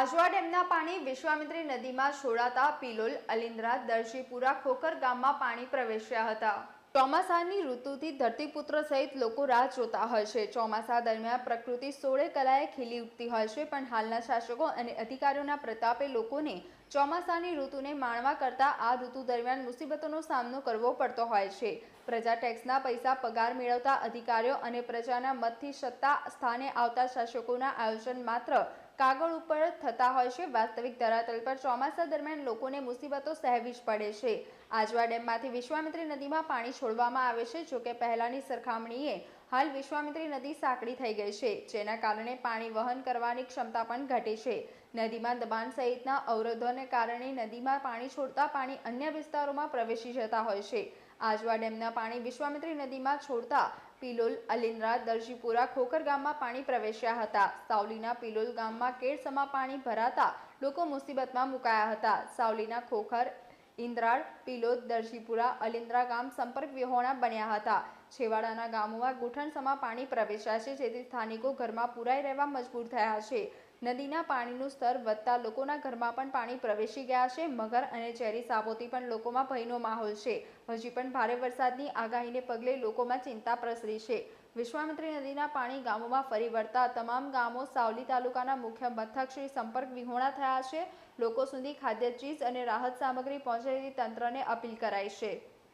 આજવા ડેમના પાણી વિશ્વામિત્રી નદીમાં છોડાતા પિલોલ અલિન્દ્રા દર્શીપુરા, ખોખર ગામમાં પાણી પ્રવેશ્યા હતા. ચોમાસાની ઋતુથી ધરતીપુત્ર સહિત લોકો રાહ જોતા હોય છે. ચોમાસા દરમિયાન પ્રકૃતિ સોળે કલાએ ખીલી ઉઠતી હોય છે, પણ હાલના શાસકો અને અધિકારીઓના પ્રતાપે લોકોને ચોમાસાની ઋતુને માણવા કરતા આ ઋતુ દરમિયાન મુસીબતોનો સામનો કરવો પડતો હોય છે. પ્રજા ટેક્સના પૈસા પગાર મેળવતા અધિકારીઓ અને પ્રજાના મતથી સત્તા સ્થાને આવતા શાસકોના આયોજન માત્ર કાગળ ઉપર થતા હોય છે. વાસ્તવિક ધરાતલ પર ચોમાસા દરમિયાન લોકોને મુસીબતો સહેવી જ પડે છે. આજવા ડેમમાંથી વિશ્વામિત્રી નદીમાં પાણી છોડવામાં આવે છે જોકે પહેલાંની સરખામણીએ હાલ વિશ્વામિત્રી નદી સાંકડી થઈ ગઈ છે, જેના કારણે પાણી વહન કરવાની ક્ષમતા પણ ઘટી છે. નદીમાં દબાણ સહિતના અવરોધોને કારણે નદીમાં પાણી છોડતા પાણી અન્ય વિસ્તારોમાં પ્રવેશી જતા હોય છે. આજવા ડેમના પાણી વિશ્વામિત્રી નદીમાં છોડતા પિલોલ અલિન્દ્રા દરજીપુરા, ખોખર ગામમાં પાણી પ્રવેશ્યા હતા. સાવલીના પિલોલ ગામમાં કેળસમા પાણી ભરાતા લોકો મુસીબતમાં મુકાયા હતા. સાવલીના ખોખર, ઇન્દ્રાળ, પિલોદ, દરજીપુરા અલિન્દ્રા ગામ સંપર્ક વિહોણા બન્યા હતા. છેવાડાના ગામોમાં ગુઠણસમાં પાણી પ્રવેશ્યા છે, જેથી સ્થાનિકો ઘરમાં પુરાઈ રહેવા મજબૂર થયા છે. નદીના પાણીનું સ્તર વધતા લોકોના ઘરમાં પણ પાણી પ્રવેશી ગયા છે. મગર અને ઝેરી સાપોથી પણ લોકોમાં ભયનો માહોલ છે. હજી પણ ભારે વરસાદની આગાહીને પગલે લોકોમાં ચિંતા પ્રસરી છે. વિશ્વામિત્રી નદીના પાણી ગામોમાં ફરી વળતા તમામ ગામો સાવલી તાલુકાના મુખ્ય મથક શ્રી સંપર્ક વિહોણા થયા છે. લોકો સુધી ખાદ્ય ચીજ અને રાહત સામગ્રી પહોંચે તંત્રને અપીલ કરાઈ છે.